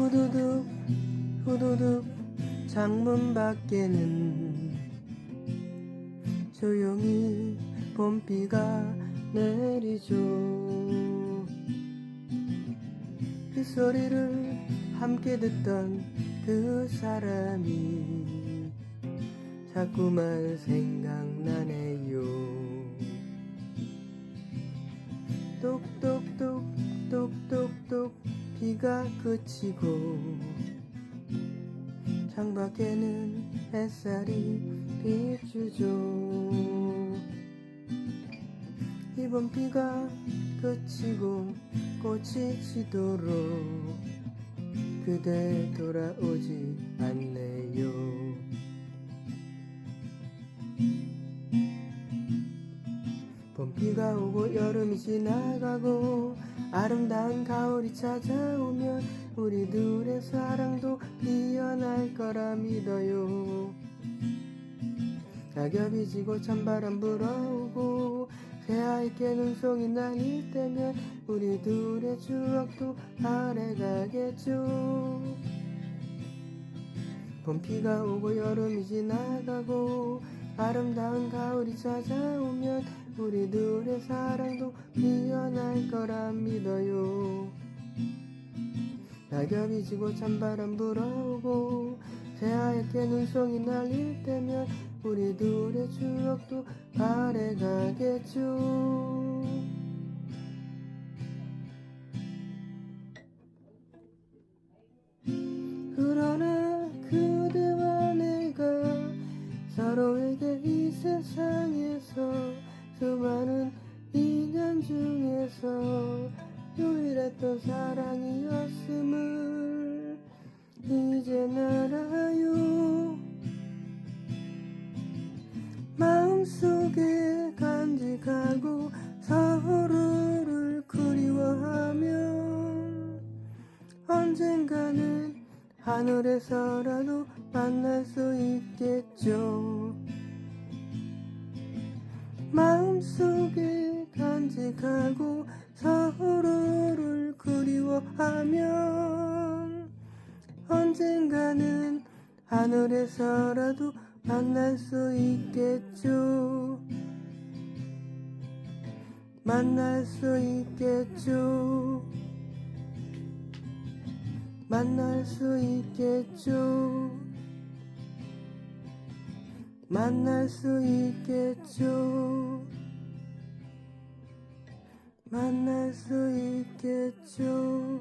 후두둑 후두둑 창문 밖에는 조용히 봄비가 내리죠. 그 소리를 함께 듣던 그 사람이 자꾸만 생각나네요. 똑똑똑 똑똑똑 비가 그치고 창밖에는 햇살이 비추죠. 이번 비가 그치고 꽃이 지도록 그대 돌아오지 않네요 비가 오고 여름이 지나가고 아름다운 가을이 찾아오면 우리 둘의 사랑도 피어날 거라 믿어요. 낙엽이 지고 찬바람 불어오고 새하얗게 눈송이 날릴 때면 우리 둘의 추억도 아래가겠죠. 봄비가 오고 여름이 지나가고 아름다운 가을이 찾아오면 사랑도 피어날 거라 믿어요. 낙엽이 지고 찬바람 불어오고 새하얗게 눈송이 날릴 때면 우리 둘의 추억도 바래가겠죠 마음속에 간직하고 서로를 그리워하면 언젠가는 하늘에서라도 만날 수 있겠죠. 마음속에 간직하고 서로를 그리워하면 언젠가는 하늘에서라도 만날 수 있겠죠? 만날 수 있겠죠? 만날 수 있겠죠? 만날 수 있겠죠? 만날 수 있겠죠